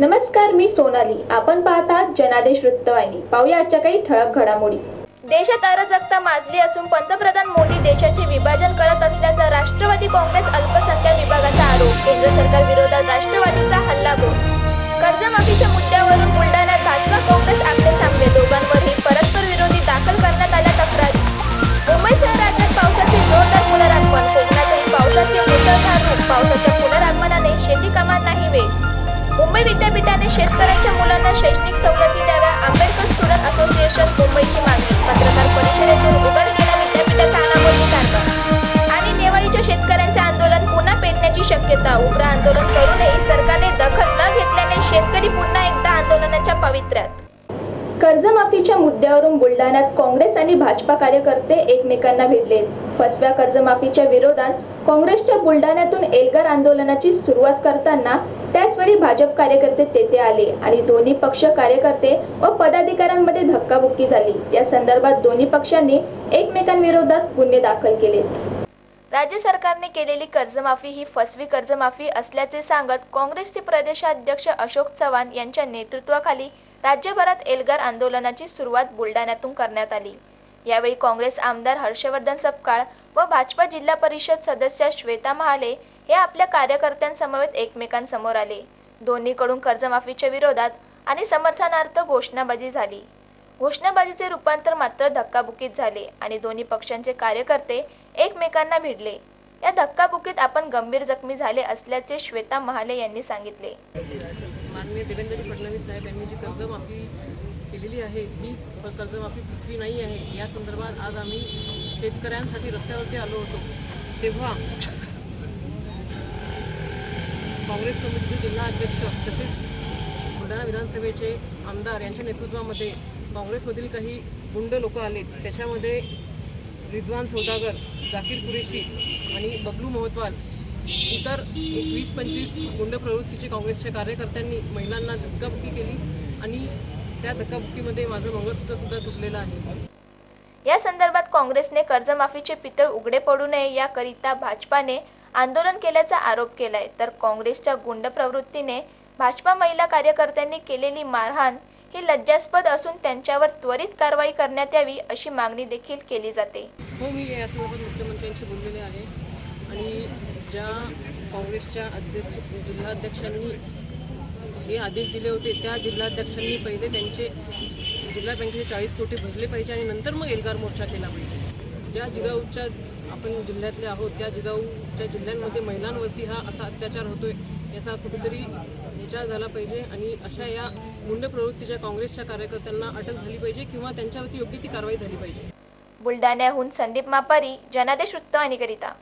नमस्कार मी सोनाली. आपण पाहता जनादेश वृत्तवाहिनी. पाहूया आजच्या काही ठळक घडामोडी. देशात अराजकता माजली असून पंतप्रधान मोदी देशाचे विभाजन करत असल्याचा राष्ट्रवादी काँग्रेस अल्पसंख्याक विभागाचा आरोप. केंद्र सरकार विरोधात राष्ट्र शेतकऱ्यांच्या मुलांना शैक्षणिक सवलती द्याव्या आंबेडकर स्टुडंट असोसिएशन मुंबईची मागणी. पत्रकार परिषदेतून उघड केला विद्यापीठाचा अनामोदी कारभार. आणि दिवाळीच्या शेतकऱ्यांचे आंदोलन पुन्हा पेटण्याची शक्यता. उग्र आंदोलन करूनही सरकारने दखल न घेतल्याने शेतकरी पुन्हा एकदा आंदोलनाच्या पवित्र्यात. कर्जमाफीच्या मुद्द्यावरून बुलढाण्यात काँग्रेस आणि भाजपा कार्यकर्ते एकमेकांना भिडले. फसव्या कर्जमाफीच्या विरोधात काँग्रेसच्या बुलढाण्यातून एल्गार आंदोलनाची सुरुवात करताना त्याचवेळी भाजप कार्यकर्ते तेथे आले आणि दोन्ही पक्ष कार्यकर्ते व पदाधिकाऱ्यांमध्ये धक्काबुक्की झाली. या संदर्भात दोन्ही पक्षांनी एकमेकांविरोधात गुन्हे दाखल केले राज्य सरकारने केलेली कर्जमाफी ही फसवी कर्जमाफी असल्याचे सांगत काँग्रेसचे प्रदेशाध्यक्ष अशोक चव्हाण यांच्या नेतृत्वाखाली राज्यभरात एल्गार आंदोलनाची सुरुवात बुलढाण्यातून करण्यात आली. यावेळी काँग्रेस आमदार हर्षवर्धन सपकाळ व भाजपा जिल्हा परिषद सदस्या श्वेता महाले हे आपल्या कार्यकर्त्यांसमवेत एकमेकांसमोर आले. दोन्हीकडून कर्जमाफीच्या विरोधात आणि समर्थनार्थ घोषणाबाजी झाली. घोषणाबाजीचे रूपांतर मात्र धक्काबुकीत झाले आणि दोन्ही पक्षांचे कार्यकर्ते एकमेकांना भिडले. या धक्काबुकीत आपण गंभीर जखमी झाले असल्याचे श्वेता महाले यांनी सांगितले. माननीय देवेंद्रजी फडणवीस साहेब यांनी जी कर्जमाफी केलेली आहे ही कर्जमाफी फसवी नाही आहे. या संदर्भात आज आम्ही शेतकऱ्यांसाठी रस्त्यावरती आलो होतो. तेव्हा काँग्रेस कमिटीचे जिल्हा अध्यक्ष तसेच बुलढाणा विधानसभेचे आमदार यांच्या नेतृत्वामध्ये काँग्रेसमधील काही गुंड लोक आले त्याच्यामध्ये रिजवान सौदागर जाकीर कुरेशी आणि बबलू मोहतवाल इतर वीस पंचवीस गुंड प्रवृत्तीचे काँग्रेसच्या कार्यकर्त्यांनी महिलांना धक्काबुक्की केली आणि त्या धक्काबुक्कीमध्ये माझं मंगळसूत्र सुद्धा तुटलेलं आहे. या संदर्भात काँग्रेसने कर्जमाफीचे पितळ उघडे पडू नये याकरिता भाजपाने आंदोलन केल्याचा आरोप केलाय. तर काँग्रेसच्या गुंड प्रवृत्तीने भाजपा महिला कार्यकर्त्यांनी केलेली मारहाण ही लज्जास्पद असून त्यांच्यावर त्वरित कारवाई करण्यात यावी अशी मागणी देखील केली जाते. हो मी या मुख्यमंत्र्यांशी बोललेले आहे. आणि ज्या काँग्रेसच्या अध्यक्ष जिल्हाध्यक्षांनी हे आदेश दिले होते त्या जिल्हाध्यक्षांनी पहिले त्यांचे जिल्हा बँकेचे चाळीस कोटी भरले पाहिजे आणि नंतर मग एल्गार मोर्चा केला पाहिजे. ज्या जिगाऊच्या आपण जिल्ह्यातले आहोत त्या जिगाऊच्या जिल्ह्यांमध्ये महिलांवरती हा असा अत्याचार होतोय याचा कुठेतरी विचार झाला पाहिजे आणि अशा या गुंड प्रवृत्तीच्या काँग्रेसच्या कार्यकर्त्यांना अटक झाली पाहिजे किंवा त्यांच्यावरती योग्य ती कारवाई झाली पाहिजे. बुलढाण्याहून संदीप मापारी जनादेश वृत्त आणि करिता.